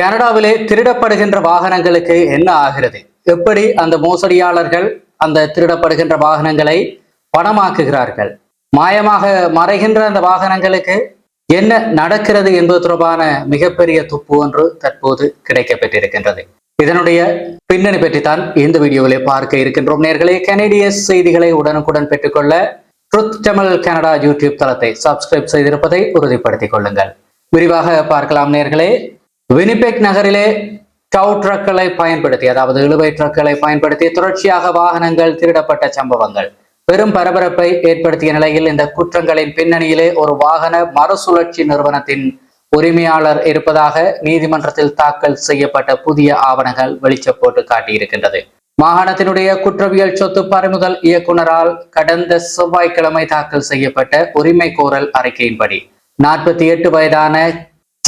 கனடாவிலே திருடப்படுகின்ற வாகனங்களுக்கு என்ன ஆகிறது? எப்படி அந்த மோசடியாளர்கள் அந்த திருடப்படுகின்ற வாகனங்களை பணமாக்குகிறார்கள்? மாயமாக மறைகின்ற அந்த வாகனங்களுக்கு என்ன நடக்கிறது என்பது தொடர்பான மிகப்பெரிய துப்பு ஒன்று தற்போது கிடைக்கப்பட்டிருக்கின்றது. இதனுடைய பின்னணி பற்றித்தான் இந்த வீடியோவிலே பார்க்க இருக்கின்றோம். நேர்களே கனடிய செய்திகளை உடனுக்குடன் பெற்றுக்கொள்ள ட்ருத் தமிழ் கனடா யூடியூப் தளத்தை சப்ஸ்கிரைப் செய்திருப்பதை உறுதிப்படுத்திக் கொள்ளுங்கள். விரிவாக பார்க்கலாம் நேர்களே. வினிபெக் நகரிலே டவு ட்ரக்களை பயன்படுத்தி அதாவது இழுவை ட்ரக்களை பயன்படுத்தி தொடர்ச்சியாக வாகனங்கள் திருடப்பட்ட சம்பவங்கள். பெரும் பரபரப்பை ஏற்படுத்திய நிலையில் இந்த குற்றங்களின் பின்னணியிலே ஒரு வாகன மறுசுழற்சி நிறுவனத்தின் உரிமையாளர் இருப்பதாக நீதிமன்றத்தில் தாக்கல் செய்யப்பட்ட புதிய ஆவணங்கள் வெளிச்சம் போட்டு காட்டியிருக்கின்றது. மாகாணத்தினுடைய குற்றவியல் சொத்து பறிமுதல் இயக்குனரால் கடந்த செவ்வாய்க்கிழமை தாக்கல் செய்யப்பட்ட உரிமை கோரல் அறிக்கையின்படி நாற்பத்தி எட்டு வயதான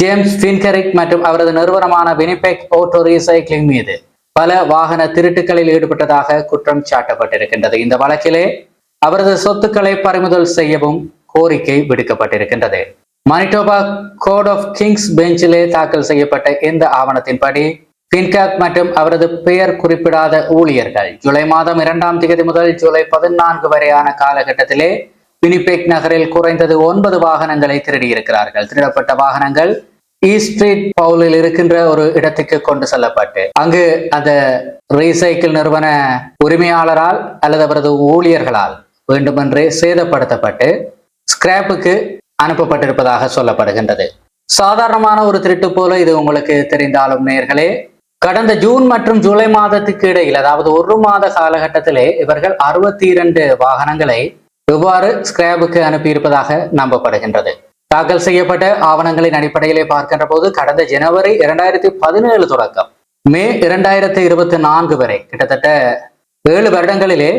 ஜேம்ஸ் ஃபின்கரிக் மற்றும் அவரது நிறுவனமான வினிபெக் ஓட்டோ ரீசைக்ளிங் மீது பல வாகன திருட்டுகளில் ஈடுபட்டதாக குற்றம் சாட்டப்பட்டிருக்கின்றது. இந்த வழக்கிலே அவரது சொத்துக்களை பறிமுதல் செய்யவும் கோரிக்கை விடுக்கப்பட்டிருக்கின்றது. மனிட்டோபா கோட் ஆஃப் கிங்ஸ் பெஞ்சிலே தாக்கல் செய்யப்பட்ட இந்த ஆவணத்தின்படி பின்காக் மற்றும் அவரது பெயர் குறிப்பிடாத ஊழியர்கள் ஜூலை மாதம் இரண்டாம் தேதி முதல் ஜூலை பதினான்கு வரையான காலகட்டத்திலே வினிபெக் நகரில் குறைந்தது ஒன்பது வாகனங்களை திருடியிருக்கிறார்கள். திருடப்பட்ட வாகனங்கள் E ஸ்ட்ரீட் பவுலில் இருக்கின்ற ஒரு இடத்துக்கு கொண்டு செல்லப்பட்டு அங்கு அந்த ரீசைக்கிள் நிறுவன உரிமையாளரால் அல்லது அவரது ஊழியர்களால் வேண்டுமென்றே சேதப்படுத்தப்பட்டு ஸ்கிராப்புக்கு அனுப்பப்பட்டிருப்பதாக சொல்லப்படுகின்றது. சாதாரணமான ஒரு திருட்டு போல இது உங்களுக்கு தெரிந்தாலும் நேர்களே கடந்த ஜூன் மற்றும் ஜூலை மாதத்துக்கு இடையில் அதாவது ஒரு மாத காலகட்டத்திலே இவர்கள் அறுபத்தி இரண்டு வாகனங்களை எவ்வாறு ஸ்கிராபுக்கு அனுப்பியிருப்பதாக நம்பப்படுகின்றது. தாக்கல் செய்யப்பட்ட ஆவணங்களின் அடிப்படையிலே பார்க்கின்ற போது கடந்த ஜனவரி இரண்டாயிரத்தி பதினேழு தொடக்கம் மே இரண்டாயிரத்தி இருபத்தி நான்கு வரை. கிட்டத்தட்ட ஏழு வருடங்களிலே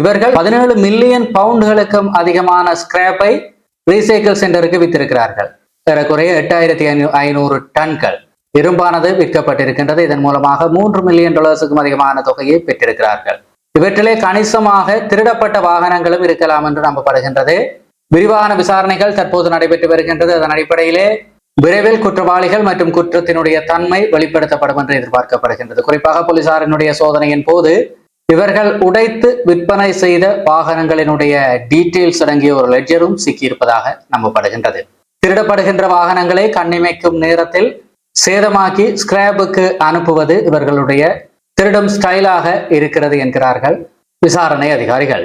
இவர்கள் பதினேழு மில்லியன் பவுண்டுகளுக்கும் அதிகமான ஸ்கிராப்பை ரீசைக்கிள் சென்டருக்கு வித்திருக்கிறார்கள். ஏறக்குறைய எட்டாயிரத்தி ஐநூறு டன்கள் இரும்பானது விற்கப்பட்டிருக்கின்றது. இதன் மூலமாக மூன்று மில்லியன் டாலர்ஸுக்கும் அதிகமான தொகையை பெற்றிருக்கிறார்கள். இவற்றிலே கணிசமாக திருடப்பட்ட வாகனங்களும் இருக்கலாம் என்று நம்பப்படுகின்றது. விரிவான விசாரணைகள் தற்போது நடைபெற்று வருகின்றது. அதன் அடிப்படையிலே விரைவில் குற்றவாளிகள் மற்றும் குற்றத்தினுடைய தன்மை வெளிப்படுத்தப்படும் என்று எதிர்பார்க்கப்படுகின்றது. குறிப்பாக போலீசாரினுடைய சோதனையின் போது இவர்கள் உடைத்து விற்பனை செய்த வாகனங்களினுடைய டீட்டெயில்ஸ் அடங்கிய ஒரு லெட்ஜரும் சிக்கியிருப்பதாக நம்பப்படுகின்றது. திருடப்படுகின்ற வாகனங்களை கண்ணிமைக்கும் நேரத்தில் சேதமாக்கி ஸ்கிராபுக்கு அனுப்புவது இவர்களுடைய திருடும் ஸ்டைலாக இருக்கிறது என்கிறார்கள் விசாரணை அதிகாரிகள்.